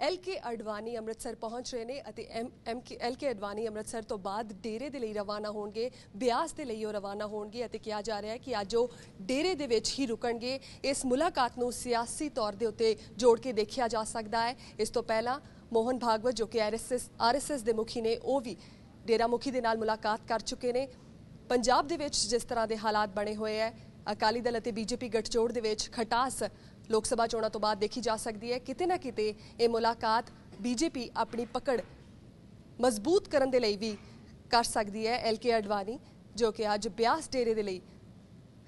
L K Advani Amritsar ਪਹੁੰਚ ਰਹੇ ਨੇ ਅਤੇ M K L K Advani Amritsar ਤੋਂ ਬਾਅਦ ਡੇਰੇ ਦੇ ਲਈ ਰਵਾਨਾ ਹੋਣਗੇ, ਬਿਆਸ ਦੇ ਲਈ ਉਹ ਰਵਾਨਾ ਹੋਣਗੇ ਅਤੇ ਕਿਹਾ ਜਾ ਰਿਹਾ ਹੈ ਕਿ ਅੱਜ ਉਹ ਡੇਰੇ ਦੇ ਵਿੱਚ ਹੀ ਰੁਕਣਗੇ। ਇਸ ਮੁਲਾਕਾਤ ਨੂੰ ਸਿਆਸੀ ਤੌਰ ਦੇ ਉੱਤੇ ਜੋੜ ਕੇ ਦੇਖਿਆ ਜਾ ਸਕਦਾ ਹੈ। ਇਸ ਤੋਂ ਪਹਿਲਾਂ ਮੋਹਨ ਭਾਗਵਤ ਜੋ ਕਿ ਆਰਐਸਐਸ ਆਰਐਸਐਸ ਦੇ ਮੁਖੀ ਨੇ, ਉਹ ਵੀ ਡੇਰਾ ਮੁਖੀ ਦੇ ਨਾਲ ਮੁਲਾਕਾਤ ਕਰ ਚੁੱਕੇ ਨੇ। ਪੰਜਾਬ ਦੇ ਵਿੱਚ ਜਿਸ ਤਰ੍ਹਾਂ ਦੇ ਹਾਲਾਤ ਬਣੇ ਹੋਏ ਹੈ, ਅਕਾਲੀ ਦਲ ਅਤੇ ਬੀਜੇਪੀ ਗਠਜੋੜ ਦੇ ਵਿੱਚ ਖਟਾਸ ਲੋਕ ਸਭਾ ਚੋਣਾਂ ਤੋਂ ਬਾਅਦ ਦੇਖੀ ਜਾ ਸਕਦੀ ਹੈ। ਕਿਤੇ ਨਾ ਕਿਤੇ ਇਹ ਮੁਲਾਕਾਤ ਬੀਜੇਪੀ ਆਪਣੀ ਪਕੜ ਮਜ਼ਬੂਤ ਕਰਨ ਦੇ ਲਈ ਵੀ ਕਰ ਸਕਦੀ ਹੈ ਐਲਕੇ ਅਡਵਾਨੀ, ਜੋ ਕਿ ਅੱਜ ਬਿਆਸ ਡੇਰੇ ਦੇ ਲਈ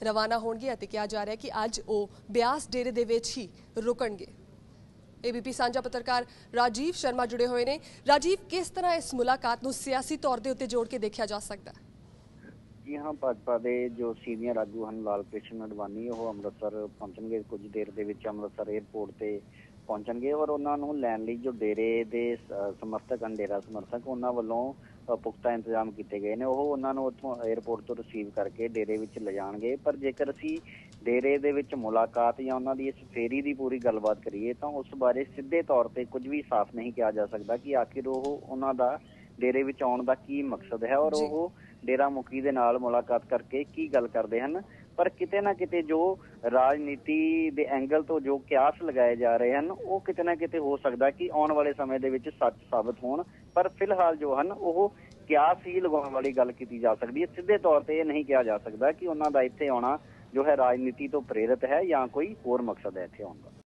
ਰਵਾਨਾ ਹੋਣਗੇ ਅਤੇ ਕਿਹਾ ਜਾ ਰਿਹਾ ਕਿ ਅੱਜ ਉਹ ਬਿਆਸ ਡੇਰੇ ਦੇ ਵਿੱਚ ਹੀ ਰੁਕਣਗੇ। ਏਬੀਪੀ ਸਾਂਝਾ ਪੱਤਰਕਾਰ ਰਾਜੀਵ ਸ਼ਰਮਾ ਜੁੜੇ ਹੋਏ ਨੇ। ਰਾਜੀਵ, ਕਿਸ ਤਰ੍ਹਾਂ ਇਸ ਮੁਲਾਕਾਤ ਨੂੰ ਸਿਆਸੀ ਤੌਰ ਦੇ ਉੱਤੇ ਜੋੜ ਕੇ ਦੇਖਿਆ ਜਾ ਸਕਦਾ ਹੈ? ਜੀ ਹਾਂ ਭਾਜਪਾ ਦੇ ਜੋ ਸੀਨੀਅਰ ਆਗੂ ਹਨ ਲਾਲ ਕ੍ਰਿਸ਼ਨ ਅਡਵਾਨੀ ਉਹ ਅੰਮ੍ਰਿਤਸਰ ਪਹੁੰਚਣਗੇ। ਕੁਝ ਦੇਰ ਦੇ ਵਿੱਚ ਅੰਮ੍ਰਿਤਸਰ 에ਅਰਪੋਰਟ ਤੇ ਪਹੁੰਚਣਗੇ ਔਰ ਉਹਨਾਂ ਨੂੰ ਲੈਣ ਲਈ ਜੋ ਡੇਰੇ ਦੇ ਸਮਰਥਕ ਹਨ ਡੇਰਾ ਸਮਰਥਕ ਉਹਨਾਂ ਵੱਲੋਂ ਪੁਖਤਾ ਇੰਤਜ਼ਾਮ ਕੀਤੇ ਗਏ ਨੇ। ਉਹ ਉਹਨਾਂ ਨੂੰ ਉੱਥੋਂ 에ਅਰਪੋਰਟ ਤੋਂ ਰਿਸੀਵ ਕਰਕੇ ਡੇਰੇ ਵਿੱਚ ਲਿਜਾਣਗੇ। ਪਰ ਜੇਕਰ ਅਸੀਂ ਡੇਰੇ ਦੇ ਵਿੱਚ ਮੁਲਾਕਾਤ ਜਾਂ ਉਹਨਾਂ ਦੀ ਇਸ ਫੇਰੀ ਦੀ ਪੂਰੀ ਗੱਲਬਾਤ ਕਰੀਏ ਤਾਂ ਉਸ ਬਾਰੇ ਸਿੱਧੇ ਤੌਰ ਤੇ ਕੁਝ ਵੀ ਸਾਫ਼ ਨਹੀਂ ਕਿਹਾ ਜਾ ਸਕਦਾ ਕਿ ਆਖਿਰ ਉਹ ਉਹਨਾਂ ਦਾ ਡੇਰੇ ਵਿੱਚ ਆਉਣ ਦਾ ਕੀ ਮਕਸਦ ਹੈ ਔਰ। ਉਹ ਡੇਰਾ ਮੁਖੀ ਦੇ ਨਾਲ ਮੁਲਾਕਾਤ ਕਰਕੇ ਕੀ ਗੱਲ ਕਰਦੇ ਹਨ। ਪਰ ਕਿਤੇ ਨਾ ਕਿਤੇ ਜੋ ਰਾਜਨੀਤੀ ਦੇ ਐਂਗਲ ਤੋਂ ਜੋ ਕਿਆਸ ਲਗਾਏ ਜਾ ਰਹੇ ਹਨ, ਉਹ ਕਿਤੇ ਨਾ ਕਿਤੇ ਹੋ ਸਕਦਾ ਕਿ ਆਉਣ ਵਾਲੇ ਸਮੇਂ ਦੇ ਵਿੱਚ ਸੱਚ ਸਾਬਤ ਹੋਣ। ਪਰ ਫਿਲਹਾਲ ਜੋ ਹਨ, ਉਹ ਕਿਆਸ ਹੀ ਲਗਾਉਣ ਵਾਲੀ ਗੱਲ ਕੀਤੀ ਜਾ ਸਕਦੀ ਹੈ। ਸਿੱਧੇ ਤੌਰ ਤੇ ਇਹ ਨਹੀਂ ਕਿਹਾ ਜਾ ਸਕਦਾ ਕਿ ਉਹਨਾਂ ਦਾ ਇੱਥੇ ਆਉਣਾ ਜੋ ਹੈ ਰਾਜਨੀਤੀ ਤੋਂ ਪ੍ਰੇਰਿਤ ਹੈ ਜਾਂ ਕੋਈ ਹੋਰ ਮਕਸਦ ਹੈ ਇੱਥੇ ਆਉਣ ਦਾ।